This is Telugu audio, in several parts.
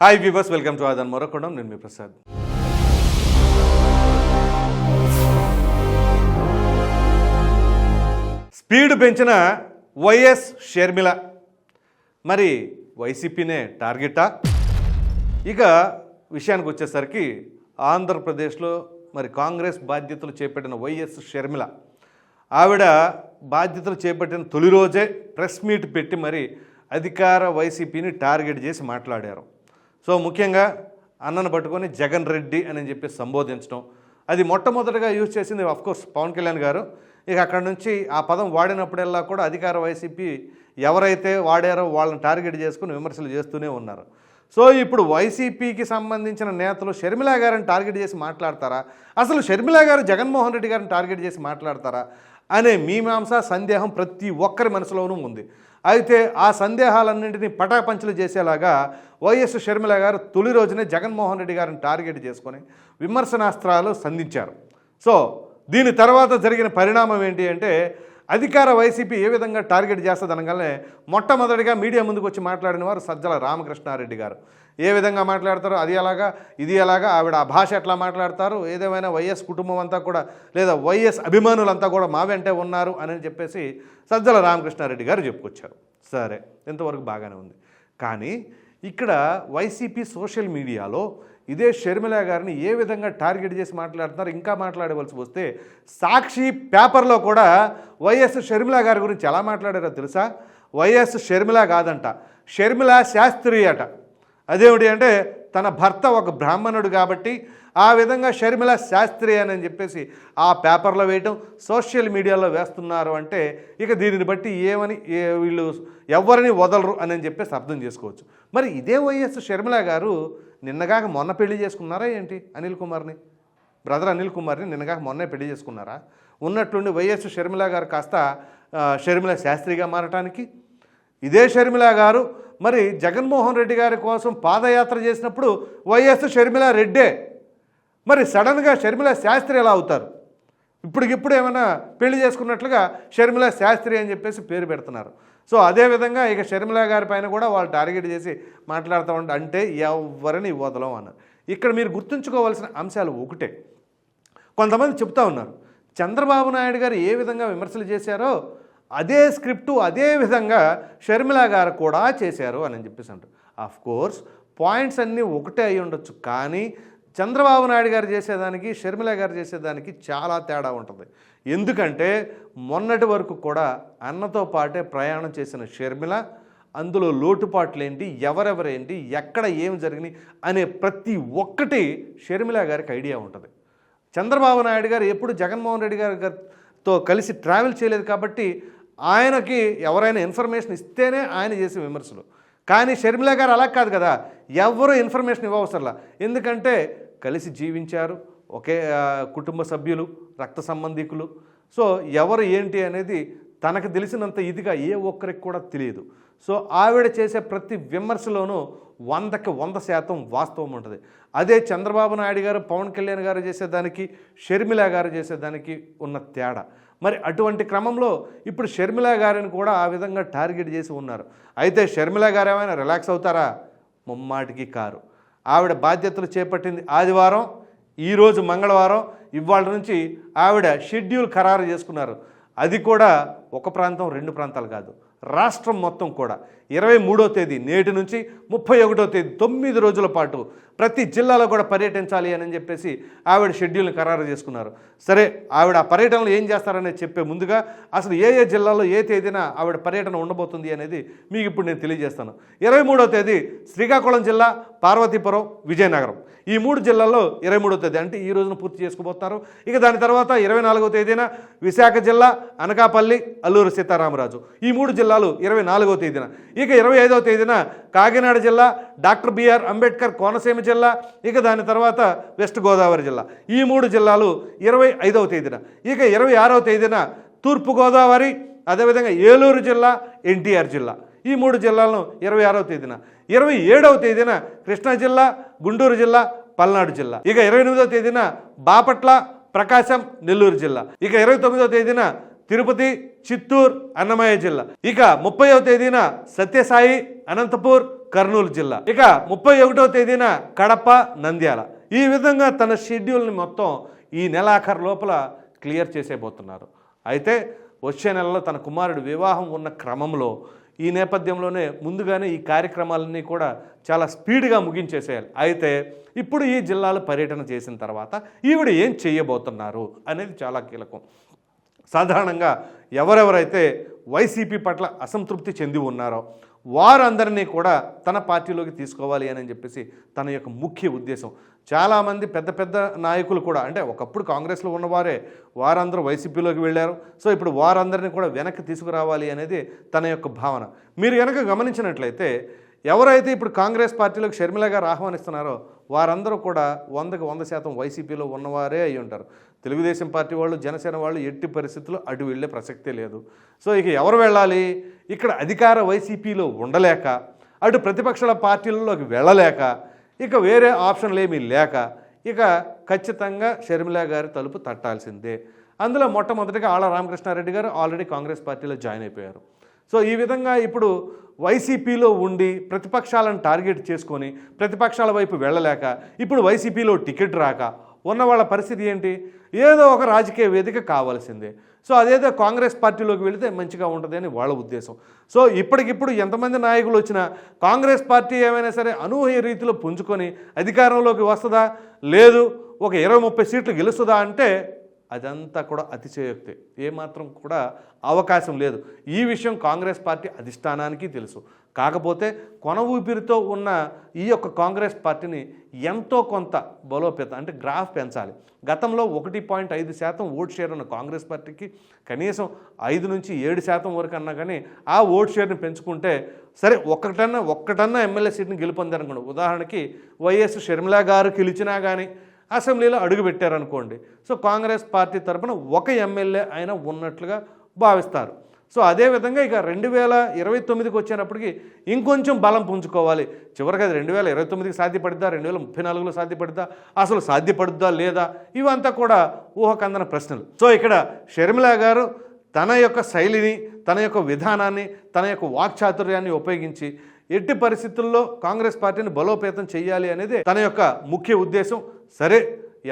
హాయ్ వ్యూవర్స్ వెల్కమ్ టు ఆదన్ మరొకడం నేను మీ ప్రసాద్ స్పీడ్ పెంచిన వైఎస్ షర్మిల మరి వైసీపీనే టార్గెటా? ఇక విషయానికి వచ్చేసరికి ఆంధ్రప్రదేశ్లో మరి కాంగ్రెస్ బాధ్యతలు చేపట్టిన వైఎస్ షర్మిల ఆవిడ బాధ్యతలు చేపట్టిన తొలి రోజే ప్రెస్ మీట్ పెట్టి మరి అధికార వైసీపీని టార్గెట్ చేసి మాట్లాడారు. సో ముఖ్యంగా అన్నను పట్టుకొని జగన్ రెడ్డి అని చెప్పి సంబోధించడం. అది మొట్టమొదటిగా యూజ్ చేసింది కోర్స్ పవన్ కళ్యాణ్ గారు. ఇక అక్కడ నుంచి ఆ పదం వాడినప్పుడల్లా కూడా అధికార వైసీపీ ఎవరైతే వాడారో వాళ్ళని టార్గెట్ చేసుకుని విమర్శలు చేస్తూనే ఉన్నారు. సో ఇప్పుడు వైసీపీకి సంబంధించిన నేతలు షర్మిలా గారిని టార్గెట్ చేసి మాట్లాడతారా? అసలు షర్మిలా గారు జగన్మోహన్ రెడ్డి గారిని టార్గెట్ చేసి మాట్లాడతారా? అనే మీమాంస సందేహం ప్రతి ఒక్కరి మనసులోనూ ఉంది. అయితే ఆ సందేహాలన్నింటినీ పటాపంచలు చేసేలాగా వైఎస్ షర్మిల గారు తొలి రోజునే జగన్మోహన్ రెడ్డి గారిని టార్గెట్ చేసుకొని విమర్శనాస్త్రాలు సంధించారు. సో దీని తర్వాత జరిగిన పరిణామం ఏంటి అంటే అధికార వైసీపీ ఏ విధంగా టార్గెట్ చేస్తుంది అనగానే మొట్టమొదటిగా మీడియా ముందుకు వచ్చి మాట్లాడిన వారు సజ్జల రామకృష్ణారెడ్డి గారు. ఏ విధంగా మాట్లాడతారు అది ఎలాగా ఇది ఎలాగా ఆవిడ ఆ భాష ఎట్లా మాట్లాడతారు ఏదేమైనా వైఎస్ కుటుంబం అంతా కూడా లేదా వైఎస్ అభిమానులంతా కూడా మా వెంటే ఉన్నారు అని చెప్పేసి సజ్జల రామకృష్ణారెడ్డి గారు చెప్పుకొచ్చారు. సరే ఇంతవరకు బాగానే ఉంది. కానీ ఇక్కడ వైసీపీ సోషల్ మీడియాలో ఇదే షర్మిల గారిని ఏ విధంగా టార్గెట్ చేసి మాట్లాడుతున్నారు ఇంకా మాట్లాడవలసి వస్తే సాక్షి పేపర్లో కూడా వైఎస్ షర్మిల గారి గురించి ఎలా మాట్లాడారో తెలుసా? వైఎస్ షర్మిల కాదంట షర్మిల శాస్త్రి అట. అదేమిటి అంటే తన భర్త ఒక బ్రాహ్మణుడు కాబట్టి ఆ విధంగా షర్మిల శాస్త్రి అని చెప్పేసి ఆ పేపర్లో వేయటం సోషల్ మీడియాలో వేస్తున్నారు అంటే ఇక దీనిని బట్టి ఏమని వీళ్ళు ఎవరిని వదలరు అని చెప్పేసి అర్థం చేసుకోవచ్చు. మరి ఇదే వైఎస్ షర్మిల గారు నిన్నగాక మొన్న పెళ్ళి చేసుకున్నారా ఏంటి అనిల్ కుమార్ని? బ్రదర్ అనిల్ కుమార్ని నిన్నగాక మొన్నే పెళ్ళి చేసుకున్నారా? ఉన్నట్లుండి వైఎస్ షర్మిల గారు కాస్త షర్మిల శాస్త్రిగా మారటానికి. ఇదే షర్మిల గారు మరి జగన్మోహన్ రెడ్డి గారి కోసం పాదయాత్ర చేసినప్పుడు వైఎస్ షర్మిల రెడ్డే. మరి సడన్గా షర్మిల శాస్త్రి ఎలా అవుతారు? ఇప్పటికిప్పుడు ఏమైనా పెళ్ళి చేసుకున్నట్లుగా షర్మిల శాస్త్రి అని చెప్పేసి పేరు పెడుతున్నారు. సో అదేవిధంగా ఇక షర్మిల గారి పైన కూడా వాళ్ళు టార్గెట్ చేసి మాట్లాడుతూ ఉంటే అంటే ఎవరిని వదలం అన్నారు. ఇక్కడ మీరు గుర్తుంచుకోవాల్సిన అంశాలు ఒకటే. కొంతమంది చెప్తా ఉన్నారు చంద్రబాబు నాయుడు గారు ఏ విధంగా విమర్శలు చేశారో అదే స్క్రిప్టు అదే విధంగా షర్మిల గారు కూడా చేశారు అని చెప్పేసి అంటారు. ఆఫ్ కోర్స్ పాయింట్స్ అన్నీ ఒకటే అయి ఉండొచ్చు కానీ చంద్రబాబు నాయుడు గారు చేసేదానికి షర్మిల గారు చేసేదానికి చాలా తేడా ఉంటుంది. ఎందుకంటే మొన్నటి వరకు కూడా అన్నతో పాటే ప్రయాణం చేసిన షర్మిల అందులో లోటుపాట్లేంటి ఎవరెవరేంటి ఎక్కడ ఏం జరిగినాయి అనే ప్రతి ఒక్కటి షర్మిల గారికి ఐడియా ఉంటుంది. చంద్రబాబు నాయుడు గారు ఎప్పుడు జగన్మోహన్ రెడ్డి గారితో కలిసి ట్రావెల్ చేయలేదు కాబట్టి ఆయనకి ఎవరైనా ఇన్ఫర్మేషన్ ఇస్తేనే ఆయన చేసే విమర్శలు. కానీ షర్మిల గారు అలా కాదు కదా ఎవరు ఇన్ఫర్మేషన్ ఇవ్వవసరంలా. ఎందుకంటే కలిసి జీవించారు ఒకే కుటుంబ సభ్యులు రక్త సంబంధికులు. సో ఎవరు ఏంటి అనేది తనకు తెలిసినంత ఇదిగా ఏ ఒక్కరికి కూడా తెలియదు. సో ఆవిడ చేసే ప్రతి విమర్శలోనూ వందకి వంద శాతం వాస్తవం ఉంటుంది. అదే చంద్రబాబు నాయుడు గారు పవన్ కళ్యాణ్ గారు చేసేదానికి షర్మిల గారు చేసేదానికి ఉన్న తేడా. మరి అటువంటి క్రమంలో ఇప్పుడు షర్మిల గారిని కూడా ఆ విధంగా టార్గెట్ చేసి ఉన్నారు. అయితే షర్మిల గారు ఏమైనా రిలాక్స్ అవుతారా? ముమ్మాటికి కారు. ఆవిడ బాధ్యతలు చేపట్టింది ఆదివారం ఈరోజు మంగళవారం ఇవాళ నుంచి ఆవిడ షెడ్యూల్ ఖరారు చేసుకున్నారు. అది కూడా ఒక ప్రాంతం రెండు ప్రాంతాలు కాదు. రాష్ట్రం మొత్తం కూడా. ఇరవై మూడో తేదీ నేటి నుంచి ముప్పై ఒకటో తేదీ తొమ్మిది రోజుల పాటు ప్రతి జిల్లాలో కూడా పర్యటించాలి అని చెప్పేసి ఆవిడ షెడ్యూల్ని ఖరారు చేసుకున్నారు. సరే ఆవిడ ఆ పర్యటనలో ఏం చేస్తారనేది చెప్పే ముందుగా అసలు ఏ ఏ జిల్లాలో ఏ తేదీన ఆవిడ పర్యటన ఉండబోతుంది అనేది మీకు ఇప్పుడు నేను తెలియజేస్తాను. ఇరవై మూడో తేదీ శ్రీకాకుళం జిల్లా పార్వతీపురం విజయనగరం. ఈ మూడు జిల్లాల్లో ఇరవై మూడో తేదీ అంటే ఈ రోజున పూర్తి చేసుకోబోతున్నారు ఇక దాని తర్వాత ఇరవై నాలుగో తేదీన విశాఖ జిల్లా అనకాపల్లి అల్లూరు సీతారామరాజు. ఈ మూడు జిల్లాలు ఇరవై నాలుగవ తేదీన. ఇక ఇరవై ఐదవ తేదీన కాకినాడ జిల్లా డాక్టర్ బిఆర్ అంబేద్కర్ కోనసీమ జిల్లా ఇక దాని తర్వాత వెస్ట్ గోదావరి జిల్లా. ఈ మూడు జిల్లాలు ఇరవై ఐదవ తేదీన. ఇక ఇరవై ఆరవ తేదీన తూర్పుగోదావరి అదేవిధంగా ఏలూరు జిల్లా ఎన్టీఆర్ జిల్లా. ఈ మూడు జిల్లాలను ఇరవై ఆరవ తేదీన. ఇరవై ఏడవ తేదీన కృష్ణా జిల్లా గుంటూరు జిల్లా పల్నాడు జిల్లా. ఇక ఇరవై ఎనిమిదవ తేదీన బాపట్ల ప్రకాశం నెల్లూరు జిల్లా. ఇక ఇరవై తొమ్మిదవ తేదీన తిరుపతి చిత్తూరు అన్నమయ్య జిల్లా. ఇక ముప్పైవ తేదీన సత్యసాయి అనంతపూర్ కర్నూలు జిల్లా. ఇక ముప్పై ఒకటవ తేదీన కడప నంద్యాల. ఈ విధంగా తన షెడ్యూల్ని మొత్తం ఈ నెలాఖరు లోపల క్లియర్ చేసేబోతున్నారు అయితే వచ్చే నెలలో తన కుమారుడు వివాహం ఉన్న క్రమంలో ఈ నేపథ్యంలోనే ముందుగానే ఈ కార్యక్రమాలన్నీ కూడా చాలా స్పీడ్గా ముగించేసేయాలి. అయితే ఇప్పుడు ఈ జిల్లాలో పర్యటన చేసిన తర్వాత ఈవిడ ఏం చేయబోతున్నారు అనేది చాలా కీలకం. సాధారణంగా ఎవరెవరైతే వైసీపీ పట్ల అసంతృప్తి చెంది ఉన్నారో వారందరినీ కూడా తన పార్టీలోకి తీసుకోవాలి అని చెప్పేసి తన యొక్క ముఖ్య ఉద్దేశం. చాలామంది పెద్ద పెద్ద నాయకులు కూడా అంటే ఒకప్పుడు కాంగ్రెస్లో ఉన్నవారే వారందరూ వైసీపీలోకి వెళ్ళారు. సో ఇప్పుడు వారందరినీ కూడా వెనక్కి తీసుకురావాలి అనేది తన యొక్క భావన. మీరు కనుక గమనించినట్లయితే ఎవరైతే ఇప్పుడు కాంగ్రెస్ పార్టీలోకి షర్మిలాగా ఆహ్వానిస్తున్నారో వారందరూ కూడా వందకు వంద శాతం వైసీపీలో ఉన్నవారే అయి ఉంటారు. తెలుగుదేశం పార్టీ వాళ్ళు జనసేన వాళ్ళు ఎట్టి పరిస్థితుల్లో అటు వెళ్ళే ప్రసక్తే లేదు. సో ఇక ఎవరు వెళ్ళాలి? ఇక్కడ అధికార వైసీపీలో ఉండలేక అటు ప్రతిపక్షాల పార్టీలలోకి వెళ్ళలేక ఇక వేరే ఆప్షన్లు ఏమీ లేక ఇక ఖచ్చితంగా షర్మిలా గారి తలుపు తట్టాల్సిందే. అందులో మొట్టమొదటిగా ఆళ్ళ రామకృష్ణారెడ్డి గారు ఆల్రెడీ కాంగ్రెస్ పార్టీలో జాయిన్ అయిపోయారు. సో ఈ విధంగా ఇప్పుడు వైసీపీలో ఉండి ప్రతిపక్షాలను టార్గెట్ చేసుకొని ప్రతిపక్షాల వైపు వెళ్ళలేక ఇప్పుడు వైసీపీలో టికెట్ రాక ఉన్న వాళ్ళ పరిస్థితి ఏంటి? ఏదో ఒక రాజకీయ వేదిక కావాల్సిందే. సో అదేదో కాంగ్రెస్ పార్టీలోకి వెళితే మంచిగా ఉంటుంది అని వాళ్ళ ఉద్దేశం. సో ఇప్పటికిప్పుడు ఎంతమంది నాయకులు వచ్చినా కాంగ్రెస్ పార్టీ ఏమైనా సరే అనూహ్య రీతిలో పుంజుకొని అధికారంలోకి వస్తుందా? లేదు. ఒక ఇరవై ముప్పై సీట్లు గెలుస్తుందా అంటే అదంతా కూడా అతిశయోక్తి. ఏమాత్రం కూడా అవకాశం లేదు. ఈ విషయం కాంగ్రెస్ పార్టీ అధిష్టానానికి తెలుసు. కాకపోతే కొన ఊపిరితో ఉన్న ఈ యొక్క కాంగ్రెస్ పార్టీని ఎంతో కొంత బలోపేతం అంటే గ్రాఫ్ పెంచాలి. గతంలో ఒకటి పాయింట్ ఐదు శాతం ఓట్ షేర్ ఉన్న కాంగ్రెస్ పార్టీకి కనీసం ఐదు నుంచి ఏడు శాతం వరకు అన్నా కానీ ఆ ఓట్ షేర్ని పెంచుకుంటే సరే ఒక్కటన్నా ఒక్కటన్నా ఎమ్మెల్యే సీట్ని గెలుపొందారనుకోండి. ఉదాహరణకి వైఎస్ షర్మిలా గారు గెలిచినా కానీ అసెంబ్లీలో అడుగుపెట్టారనుకోండి. సో కాంగ్రెస్ పార్టీ తరపున ఒక ఎమ్మెల్యే అయినా ఉన్నట్లుగా భావిస్తారు. సో అదేవిధంగా ఇక రెండు వేల ఇరవై తొమ్మిదికి వచ్చేటప్పటికి ఇంకొంచెం బలం పుంజుకోవాలి. చివరికి అది రెండు వేల ఇరవై తొమ్మిదికి సాధ్యపడుద్దా? రెండు వేల ముప్పై నాలుగులో సాధ్యపడుద్దా? అసలు సాధ్యపడుద్దా లేదా? ఇవంతా కూడా ఊహకందన ప్రశ్నలు. సో ఇక్కడ షర్మిలా గారు తన యొక్క శైలిని తన యొక్క విధానాన్ని తన యొక్క వాక్చాతుర్యాన్ని ఉపయోగించి ఎట్టి పరిస్థితుల్లో కాంగ్రెస్ పార్టీని బలోపేతం చేయాలి అనేది తన యొక్క ముఖ్య ఉద్దేశం. సరే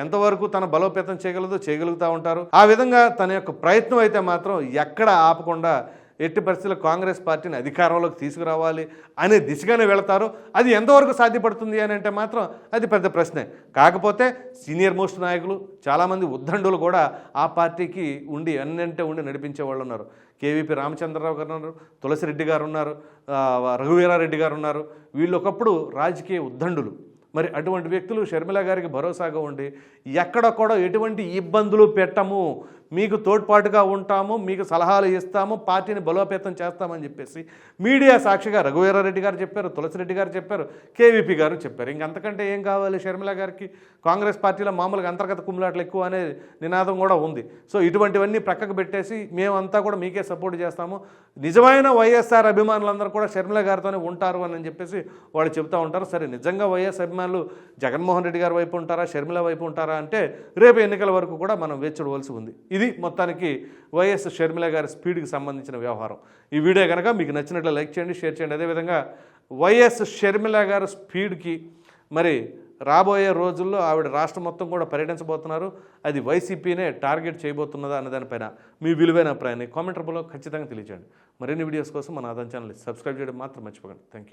ఎంతవరకు తన బలోపేతం చేయగలదో చేయగలుగుతూ ఉంటారు. ఆ విధంగా తన యొక్క ప్రయత్నం అయితే మాత్రం ఎక్కడ ఆపకుండా ఎట్టి పరిస్థితుల్లో కాంగ్రెస్ పార్టీని అధికారంలోకి తీసుకురావాలి అనే దిశగానే వెళతారు. అది ఎంతవరకు సాధ్యపడుతుంది అని అంటే మాత్రం అది పెద్ద ప్రశ్నే. కాకపోతే సీనియర్ మోస్ట్ నాయకులు చాలామంది ఉద్దండులు కూడా ఆ పార్టీకి ఉండి అన్నంటే ఉండి నడిపించే వాళ్ళు ఉన్నారు. కేవీపీ రామచంద్రరావు గారు ఉన్నారు తులసిరెడ్డి గారు ఉన్నారు రఘువీరారెడ్డి గారు ఉన్నారు. వీళ్ళు ఒకప్పుడు రాజకీయ ఉద్దండులు. మరి అటువంటి వ్యక్తులు షర్మిల గారికి భరోసాగా ఉండి ఎక్కడ కూడా ఎటువంటి ఇబ్బందులు పెట్టము. మీకు తోడ్పాటుగా ఉంటాము మీకు సలహాలు ఇస్తాము పార్టీని బలోపేతం చేస్తామని చెప్పేసి మీడియా సాక్షిగా రఘువీరారెడ్డి గారు చెప్పారు తులసిరెడ్డి గారు చెప్పారు కేవీపీ గారు చెప్పారు. ఇంకంతకంటే ఏం కావాలి షర్మిల గారికి? కాంగ్రెస్ పార్టీలో మామూలుగా అంతర్గత కుమ్ములాట్లు ఎక్కువ అనే నినాదం కూడా ఉంది. సో ఇటువంటివన్నీ ప్రక్కకు పెట్టేసి మేమంతా కూడా మీకే సపోర్ట్ చేస్తాము. నిజమైన వైఎస్ఆర్ అభిమానులందరూ కూడా షర్మిల గారితోనే ఉంటారు అని చెప్పేసి వాళ్ళు చెబుతూ ఉంటారు. సరే నిజంగా వైఎస్ అభిమానులు జగన్మోహన్ రెడ్డి గారి వైపు ఉంటారా షర్మిల వైపు ఉంటారా అంటే రేపు ఎన్నికల వరకు కూడా మనం వేచి చూడవలసి ఉంది. ఇది మొత్తానికి వైఎస్ షర్మిల గారి స్పీడ్కి సంబంధించిన వ్యవహారం. ఈ వీడియో కనుక మీకు నచ్చినట్లు లైక్ చేయండి షేర్ చేయండి. అదేవిధంగా వైఎస్ షర్మిల గారి స్పీడ్కి మరి రాబోయే రోజుల్లో ఆవిడ రాష్ట్రం మొత్తం కూడా పర్యటించబోతున్నారు. అది వైసీపీనే టార్గెట్ చేయబోతున్నదా అన్న దానిపైన మీ విలువైన అభిప్రాయాన్ని కామెంట్ రూపంలో ఖచ్చితంగా తెలియజేయండి మరిన్ని వీడియోస్ కోసం మన ఆదాన్ ఛానల్ సబ్స్క్రైబ్ చేయడం మాత్రం మర్చిపోకండి. Thank you